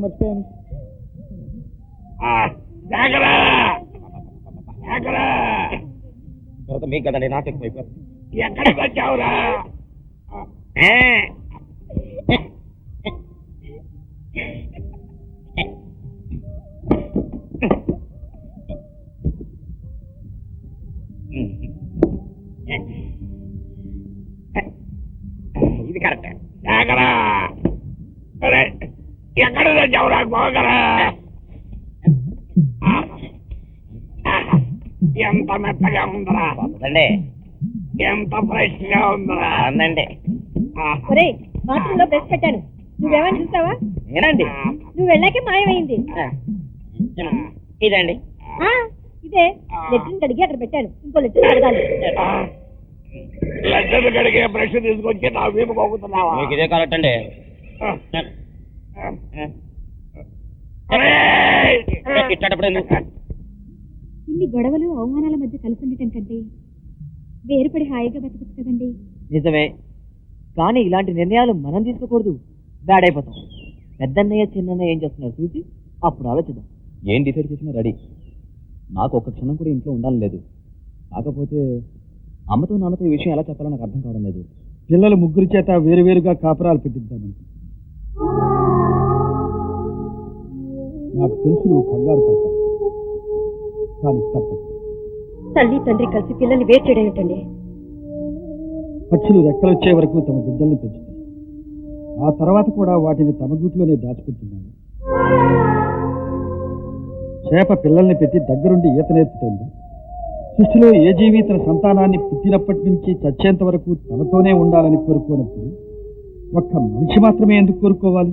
మర్చిపోయాను తర్వాత మీకు కదండి నాకు ఎక్కువైపోయింది ఎక్కడికి వచ్చావురా కరెక్ట్. ఎక్కడ తెచ్చావురా గోగరా ఎంత మెత్తగా ఉందరా. ఎంత ఫ్రెష్గా ఉందరా. అందండి ఒరే బాత్రూమ్లో బ్రష్ పెట్టాను. నువ్వేమని చూసావా నేనండి. నువ్వు వెళ్ళాకే మాయమైంది. ఇదండి. ఆ, ఇదే. లెట్రిన్ కడిగి అక్కడ పెట్టాను. ఇంకో లెట్రిన్ కడగాలి బ్రష్ తీసుకొచ్చి నా వీపు పోగుతున్నావా మీకు ఇదే కరెక్ట్ అండి. ఇట్లాంటప్పుడు ఇన్ని గొడవలు అవమానాల మధ్య కలిసి ఉండటం కంటే వేరుపడి హాయిగా బతకచ్చు కదండి. నిజమే. కానీ ఇలాంటి నిర్ణయాలు మనం తీసుకోకూడదు. బ్యాడ్ అయిపోతాం పెద్దన్నయ్య చిన్నన్నయ్య ఏం చేస్తున్నారు చూసి అప్పుడు ఆలోచిద్దాం. ఏం డిసైడ్ చేసినా రెడీ. నాకు ఒక్క క్షణం కూడా ఇంట్లో ఉండాలని లేదు. కాకపోతే అమ్మతో నాన్నతో ఈ విషయం ఎలా చెప్పాలో నాకు అర్థం కావడం లేదు. పిల్లలు ముగ్గురు చేత వేరువేరుగా కాపురాలు పెట్టిద్దామని. నాకు తెలుసు నువ్వు కంగారు పడతావు కానీ తప్పదు. తల్లి తండ్రి కలిసి పిల్లల్ని వేరు చేయడం ఏంటండి పక్షులు రెక్కలొచ్చే వరకు తమ బిడ్డల్ని పెంచుతాయి. ఆ తర్వాత కూడా వాటిని తమ గూట్లోనే దాచుకుంటున్నాయి చేప పిల్లల్ని పెట్టి దగ్గరుండి ఈత నేర్పుతోంది. సృష్టిలో ఏ జీవి తన సంతానాన్ని పుట్టినప్పటి నుంచి చచ్చేంత వరకు తనతోనే ఉండాలని కోరుకోనప్పుడు ఒక్క మనిషి మాత్రమే ఎందుకు కోరుకోవాలి?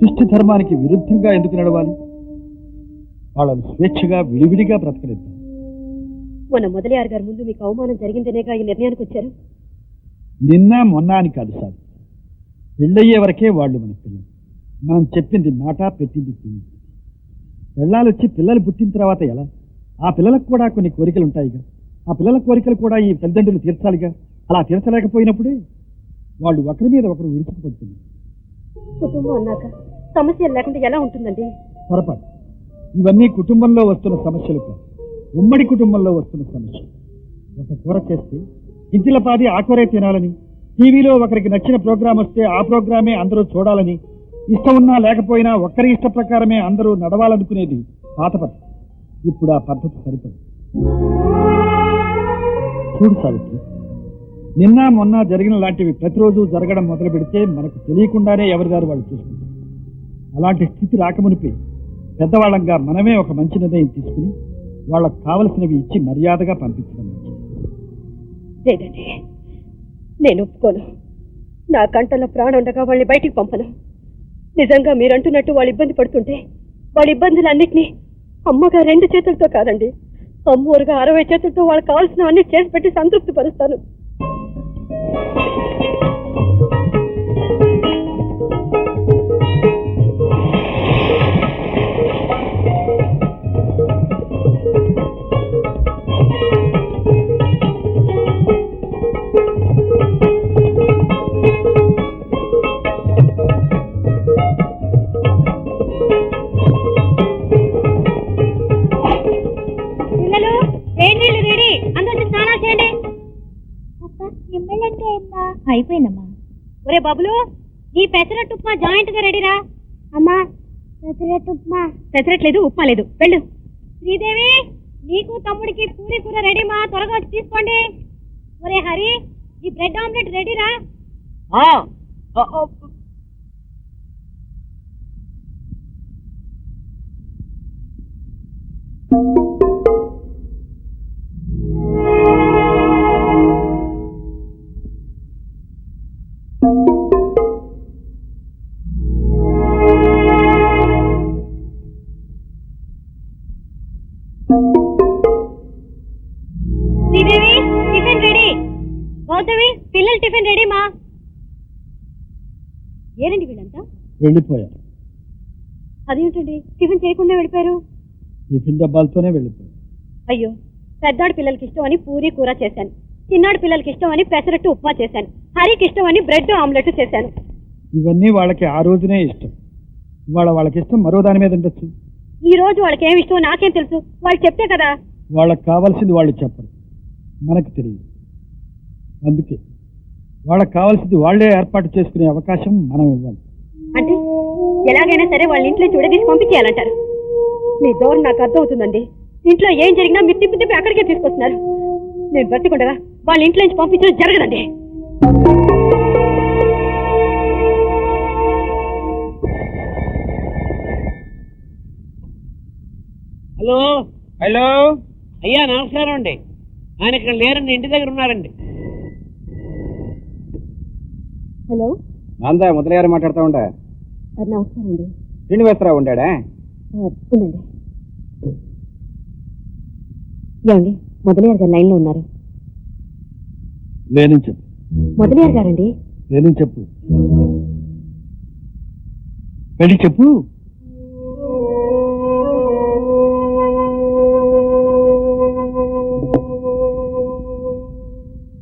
సృష్టి ధర్మానికి విరుద్ధంగా ఎందుకు నడవాలి? వాళ్ళను స్వేచ్ఛగా విడివిడిగా బ్రతకనిద్దాం. మొన్న మొదలయారు గారి ముందు మీకు అవమానం జరిగిందనేగా ఈ నిర్ణయానికి వచ్చారు? నిన్న మొన్న అని కాదు సార్. పెళ్ళయ్యే వరకే వాళ్ళు మన పిల్లలు. మనం చెప్పింది మాట పెట్టింది తిండి. పెళ్ళాలు వచ్చి పిల్లలు పుట్టిన తర్వాత ఎలా? ఆ పిల్లలకు కూడా కొన్ని కోరికలు ఉంటాయిగా. ఆ పిల్లల కోరికలు కూడా ఈ తల్లిదండ్రులు తీర్చాలిగా. అలా తీర్చలేకపోయినప్పుడే వాళ్ళు ఒకరి మీద ఒకరు విరుచుకుపోతుంది. కుటుంబం అన్నాక సమస్యలు లేకుండా ఎలా ఉంటుందండి? పొరపాటు. ఇవన్నీ కుటుంబంలో వస్తున్న సమస్యలు కాదు. ఉమ్మడి కుటుంబంలో వస్తున్న సమస్యలు. ఒక కూర చేస్తే ఇంటిల పాది ఆ కూరే తినాలని టీవీలో ఒకరికి నచ్చిన ప్రోగ్రాం వస్తే ఆ ప్రోగ్రామే అందరూ చూడాలని ఇష్టం ఉన్నా లేకపోయినా ఒక్కరి ఇష్ట ప్రకారమే అందరూ నడవాలనుకునేది పాత ఇప్పుడు ఆ పద్ధతి సరిపడు చూడు సావిత్రి నిన్న మొన్న జరిగిన లాంటివి ప్రతిరోజు జరగడం మొదలు పెడితే మనకు తెలియకుండానే ఎవరిదారు వాళ్ళు చూసుకుంటారు. అలాంటి స్థితి రాకమునిపి పెద్దవాళ్ళంగా మనమే ఒక మంచి నిర్ణయం తీసుకుని వాళ్ళకు కావలసినవి ఇచ్చి మర్యాదగా పంపించడం లేదండి నేను ఒప్పుకోను. నా కంటలో ప్రాణండగా వాళ్ళని బయటికి పంపను. నిజంగా మీరంటున్నట్టు వాళ్ళు ఇబ్బంది పడుతుంటే వాళ్ళ ఇబ్బందులన్నింటినీ అమ్మగా రెండు చేతులతో కాదండి. అమ్మూరుగా అరవై చేతులతో వాళ్ళకి కావాల్సినవన్నీ చేసి పెట్టి సంతృప్తి పరుస్తాను. ఒరే బబులు? ఈ పెసరట్టు ఉప్మా జాయింట్గా రెడీరా? అమ్మా పెసరట్టు ఉప్మా. పెసరట్లేదు ఉప్మా లేదు. వెళ్ళు. శ్రీదేవి నీకు తమ్ముడికి పూరి కూర రెడీ మా త్వరగా వచ్చి తీసుకోండి. ఒరే హరి ఈ బ్రెడ్ ఆమ్లెట్ రెడీరా? ఆ, you. Sridevi tiffin ready. Gautami పిల్లల టిఫిన్ రెడీ మా. ఏనండి వీళ్ళంతా? వెళ్ళిపోయారు. అదేమిటండి? టిఫిన్ చేయకుండా వెళ్ళిపోయారు? టిఫిన్ డబ్బాలతోనే వెళ్ళిపోయారు. అయ్యో పెద్దాడు పిల్లలకి ఇష్టం అని పూరి కూర చేశాను. చిన్నాడు పిల్లలకి ఇష్టం అని పెసరట్టు ఉప్మా చేశాను. హరికి ఇష్టం అని బ్రెడ్ ఆమ్లెట్ చేశాను. ఇవన్నీ వాళ్ళకి ఆ రోజునే ఇష్టం. ఇవాళ వాళ్ళకి ఇష్టం మరో దాని మీద ఉండొచ్చు. ఈ రోజు వాళ్ళకి ఏమి ఇష్టమో నాకేం తెలుసు. వాళ్ళు చెప్తే కదా. వాళ్ళకి కావాల్సింది వాళ్ళు చెప్పరు. మనకు తెలియదు. అందుకే వాళ్ళకి కావాల్సింది వాళ్ళే ఏర్పాటు చేసుకునే అవకాశం మనం ఇవ్వాలి. అంటే ఎలాగైనా సరే వాళ్ళ ఇంట్లో చూడదీసి పంపించేయాలంటారు. మీ దోరు నాకు అర్థమవుతుందండి. ఇంట్లో ఏం జరిగినా మీరు తిప్పి తిప్పి అక్కడికే తీసుకొస్తున్నారు. నేను బ్రతికుండగా వాళ్ళ ఇంట్లో నుంచి పంపించడం జరగదండి. హలో? హలో? అయ్యా నమస్కారం అండి. ఆయన ఇక్కడ లేరండి ఇంటి దగ్గర ఉన్నారండి. హలో? నాందా ముదలగారు మాట్లాడుతూ ఉండే? నమస్కారం అండి. శ్రీనివాసరావు ఉండాడా? ఉండండి. ఏమండి మొదలయ్యారు గారు లైన్లో ఉన్నారు. లేని చెప్పు మొదలయ్యారు గారండి. లేని చెప్పు? వెళ్ళి చెప్పు.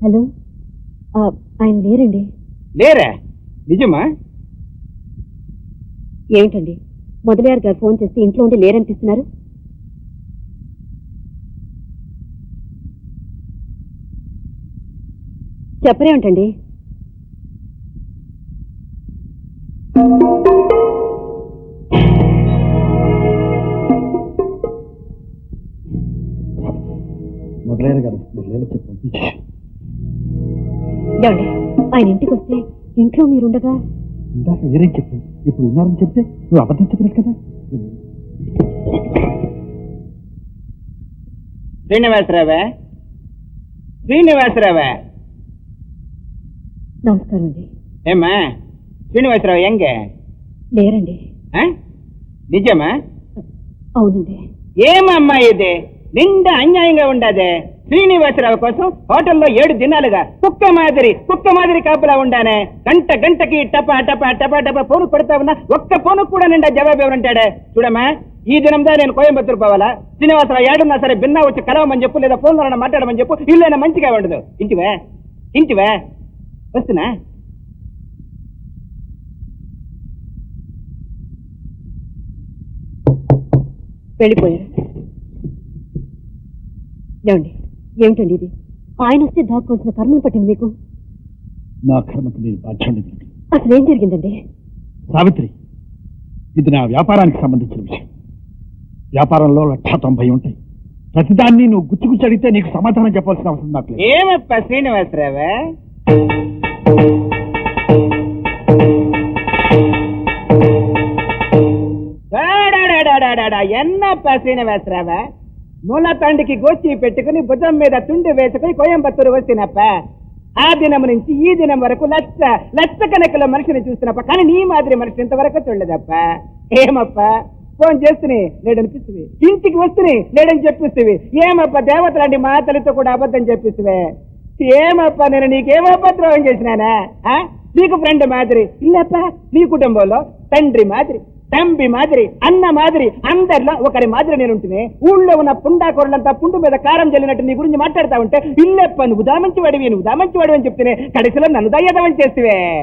హలో? ఆయన లేరండి. లేరా? నిజమా? ఏమిటండి? మొదలయ్యారు గారు ఫోన్ చేస్తే ఇంట్లో ఉండి లేరనిపిస్తున్నారు? చెప్పరేమిటండి? ఆయన ఇంటికి వస్తే ఇంట్లో మీరుండగా ఇందాక వేరే చెప్పు ఇప్పుడు ఉన్నారని చెప్తే నువ్వు అబద్ధం చెప్పలేదు కదా శ్రీనివాసరావా శ్రీనివాసరావా నమస్కారం అండి ఏమ్మా శ్రీనివాసరావు ఎంగే లేరండి ఆ? నిజమా అవునండి ఏమమ్మా ఇది నిండా అన్యాయంగా ఉండదే శ్రీనివాసరావు కోసం హోటల్లో ఏడు దినాలుగా కుక్క మాదిరి కుక్క మాదిరి కాపులా ఉండానే గంట గంటకి టపా టపా టపా టపా ఫోన్ కొడతా ఉన్నా ఒక్క ఫోన్ కూడా నిండా జవాబు ఎవరంటాడే? చూడమ్మా ఈ దినందా నేను కోయంబత్తూరు పోవాలా? శ్రీనివాసరావు ఏడున్నా సరే భిన్నా వచ్చి కలవమని చెప్పు లేదా ఫోన్లో మాట్లాడమని చెప్పు ఇల్లైనా మంచిగా ఉండదు. ఇంటివే? ఇంటివే? వస్తున్నా? వెళ్ళిపోయారు ఏమండి? ఏమిటండి ఇది? ఆయన వస్తే దాక్కోవాల్సిన కర్మం పట్టింది మీకు? నా కర్మకు నేను బాధ్యుడిని కనుక. అసలు ఏం జరిగిందండి? సావిత్రి ఇది నా వ్యాపారానికి సంబంధించిన విషయం. వ్యాపారంలో లక్ష తొంభై ఉంటాయి. ప్రతిదాన్ని నువ్వు గుచ్చి అడిగితే నీకు సమాధానం చెప్పాల్సిన అవసరం నాకు లేదు. ఏమప్ప శ్రీనివాసరావే ఎన్నప్ప శ్రీనివాసరావ మూల గోచి పెట్టుకుని భుజం మీద తుండి వేసుకుని కోయంబత్తూరు వచ్చినప్ప ఆ దినం నుంచి ఈ దినం వరకు లచ్చ లచ్చ కనకల మనిషిని చూసినప్ప కానీ నీ మాదిరి మనిషి ఇంతవరకు చూడలేదప్ప. ఏమప్ప? ఫోన్ చేస్తుని లేడనిపిస్తుంది ఇంటికి వస్తుని లేడని చెప్పిస్తువి ఏమప్ప? దేవతలాంటి మా తల్లితో కూడా అబద్ధం చెప్పిస్తువే ఏమప్ప? నేను నీకేమప్ప ద్రోహం చేసినానా? ఆ? నీకు ఫ్రెండ్ మాదిరి. ఇల్లప్ప? నీ కుటుంబంలో తండ్రి మాదిరి. తంబి మాదిరి అన్న మాదిరి అందరిలో ఒకరి మాదిరి నేను ఊళ్ళో ఉన్న పుండాకొరలంతా పుండు మీద కారం జల్లినట్టు నీ గురించి మాట్లాడతా ఉంటే ఇల్లెప్ప నువ్వు దామంచి వాడివి నువ్వు దామంచి వాడివి అని చెప్తేనే కడిసిలో నన్ను దయ్యదమని చేస్తే